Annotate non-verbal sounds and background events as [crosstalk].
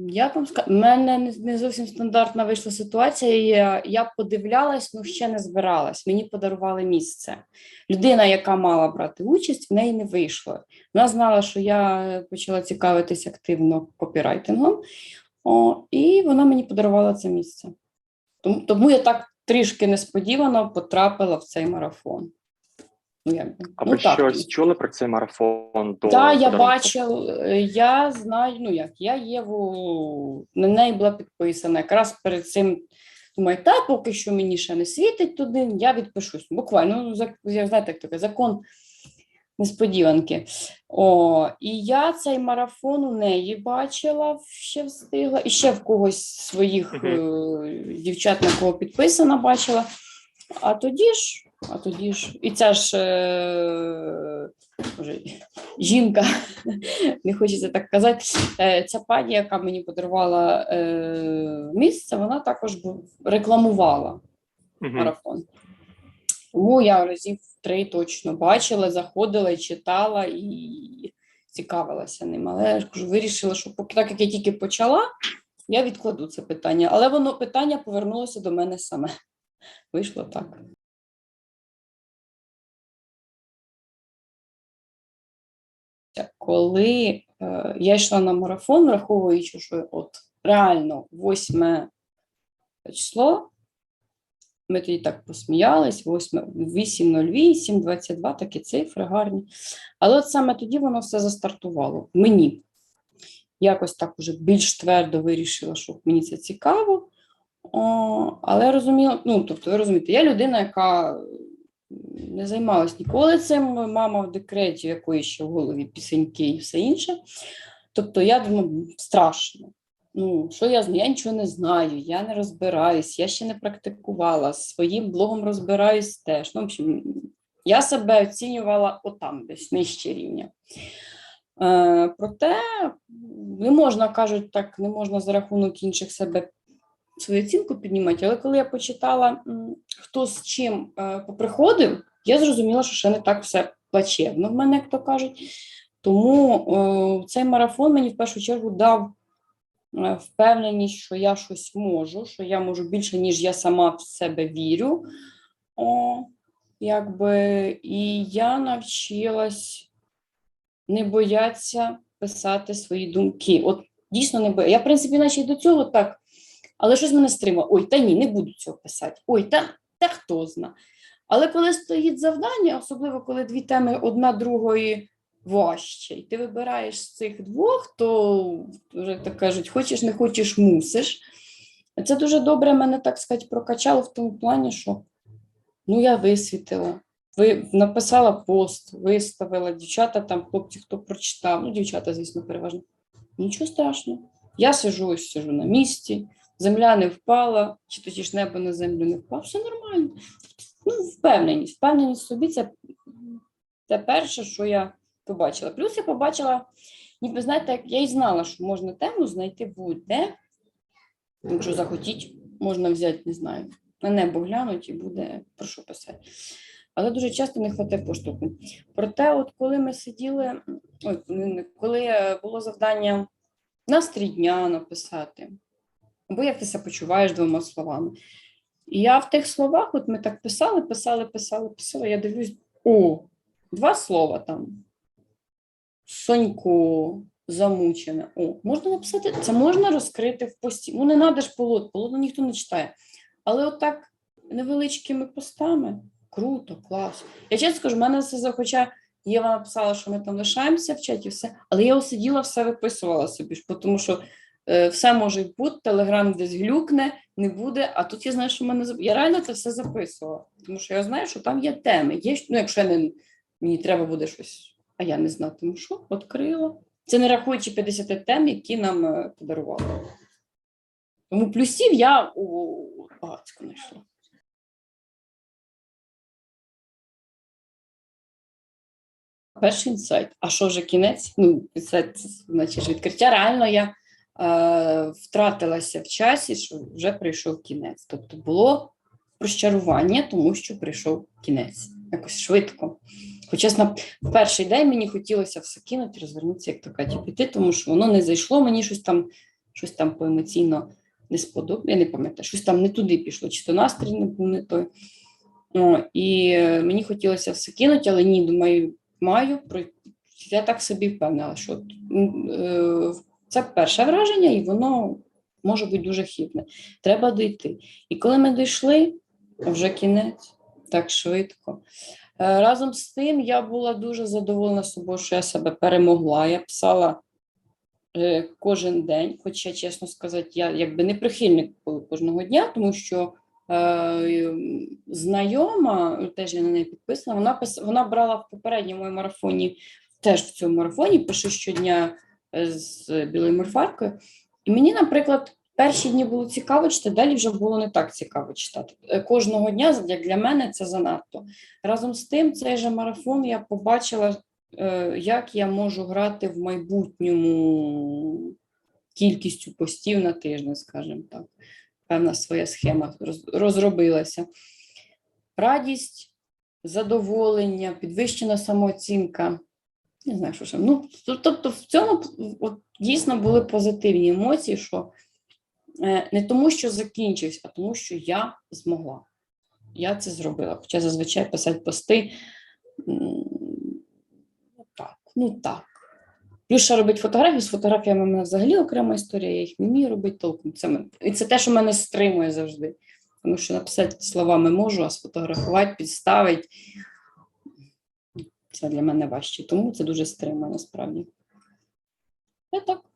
Як вам сказати, в мене не, зовсім стандартна вийшла ситуація. Я, я подивлялась, ну ще не збиралась. Мені подарували місце. Людина, яка мала брати участь, в неї не вийшло. Вона знала, що я почала цікавитись активно копірайтингом, о, і вона мені подарувала це місце. Тому, тому я так трішки несподівано потрапила в цей марафон. Ну. А ну, ви так. щось чули про цей марафон? Так, я бачив, е, я знаю, ну як, я Єву, на неї була підписана. Якраз перед цим думаю, та поки що мені ще не світить туди, я відпишусь. Буквально, ну, я знаєте, як таке, закон несподіванки. О, і я цей марафон у неї бачила, ще встигла, і ще в когось своїх е, дівчат, на кого підписана, бачила. А тоді ж, а тоді ж, і ця ж е, жінка, [laughs] не хочеться так казати. Е, Ця пані, яка мені подарувала е, місце, вона також рекламувала марафон. Тому я разів три точно бачила, заходила читала і цікавилася ним. Але я кажу, вирішила, що поки так як я тільки почала, я відкладу це питання. Але воно питання повернулося до мене саме. Вийшло так. Коли е, я йшла на марафон, враховуючи, що от реально 8 число, ми тоді так посміялись, 8, 8.08, 22, такі цифри гарні. Але от саме тоді воно все застартувало. Мені якось так уже більш твердо вирішила, що мені це цікаво. О, але розуміла, ну, тобто, ви розумієте, я людина, яка не займалась ніколи цим, мама в декреті, в якої ще в голові пісеньки і все інше. Тобто я думаю, страшно. Ну, що я знаю? Я нічого не знаю, я не розбираюсь, я ще не практикувала, своїм блогом розбираюсь теж. Ну, в общем, я себе оцінювала отам, десь нижче рівня. Е, проте не можна, кажуть, так, не можна за рахунок інших себе свою оцінку піднімати, але коли я почитала, хто з чим е, поприходив, я зрозуміла, що ще не так все плачевно в мене, як то кажуть. Тому е, цей марафон мені в першу чергу дав е, впевненість, що я щось можу, що я можу більше, ніж я сама в себе вірю. О, якби, і я навчилась не боятися писати свої думки. От дійсно не боюся. Я, в принципі, наче й до цього так, але щось мене стримало. Ой, та ні, не буду цього писати. Ой, та, та хто зна. Але коли стоїть завдання, особливо коли дві теми одна другої важче, і ти вибираєш з цих двох, то вже так кажуть, хочеш, не хочеш, мусиш. Це дуже добре мене, так сказати, прокачало в тому плані, що ну, я висвітила, ви, написала пост, виставила, дівчата там, хлопці, хто прочитав, ну, дівчата, звісно, переважно. Нічого страшного. Я сижу, ось сижу на місці, земля не впала, чи тоді ж небо на землю не впало, все нормально. Впевненість. Впевненість в собі це те перше, що я побачила. Плюс я побачила, ніби знаєте, я і знала, що можна тему знайти будь-де. Якщо захотіть, можна взяти, не знаю, на небо глянуть і буде про що писати. Але дуже часто не вистачає поштовху. Проте, от коли ми сиділи, не- коли е, було завдання настрій дня написати, або як ти себе почуваєш двома словами. І я в тих словах, от ми так писали, писали, писали, писали, я дивлюсь, о, два слова там. Сонько замучене. О, можна написати, це можна розкрити в пості. Ну, не треба ж полот, полотно ніхто не читає. Але отак невеличкими постами круто, клас. Я чесно скажу, в мене все за- хоча Єва написала, що ми там лишаємося в чаті, все, але я сиділа, все виписувала собі тому що все може бути, телеграм десь глюкне, не буде. А тут я знаю, що в мене я реально це все записувала, тому що я знаю, що там є теми. Є, ну, якщо я не, мені треба буде щось, а я не знатиму, що відкрила. Це не рахуючи 50 тем, які нам е, подарували. Тому плюсів я о, багатько знайшла. Перший інсайт. А що вже кінець? Ну, це, це значить відкриття. Реально я е, втратилася в часі, що вже прийшов кінець. Тобто було розчарування, тому що прийшов кінець. Якось швидко. Хоча в перший день мені хотілося все кинути, розвернутися, як то кажуть, піти, тому що воно не зайшло, мені щось там щось там поемоційно не сподобалося, я не пам'ятаю, щось там не туди пішло, чи то настрій не був не той. О, і е, мені хотілося все кинути, але ні, думаю, маю. Я так собі впевнила, що е, це перше враження, і воно може бути дуже хибне. Треба дійти. І коли ми дійшли, вже кінець, так швидко. Е, Разом з тим я була дуже задоволена собою, що я себе перемогла. Я писала е, кожен день, хоча, чесно сказати, я якби не прихильник кожного дня, тому що е, знайома, теж я на неї підписана, вона, вона брала в попередньому марафоні, теж в цьому марафоні, пише щодня з білою морфаркою. І мені, наприклад, перші дні було цікаво читати, далі вже було не так цікаво читати. Е, Кожного дня, як для мене, це занадто. Разом з тим, цей же марафон я побачила, е, як я можу грати в майбутньому кількістю постів на тиждень, скажімо так. Певна своя схема розробилася. Радість, задоволення, підвищена самооцінка. Не знаю, що ще. Ну, тобто, в цьому от, дійсно були позитивні емоції, що е, не тому, що закінчився, а тому, що я змогла. Я це зробила. Хоча зазвичай писати пости. Ну так, ну так. Плюс ще робити фотографії. З фотографіями в мене взагалі окрема історія, я їх не вмію робити толком. Це, і це те, що мене стримує завжди. Тому що написати словами можу, а сфотографувати, підставити. Це для мене важче. Тому це дуже стримує насправді. Я так.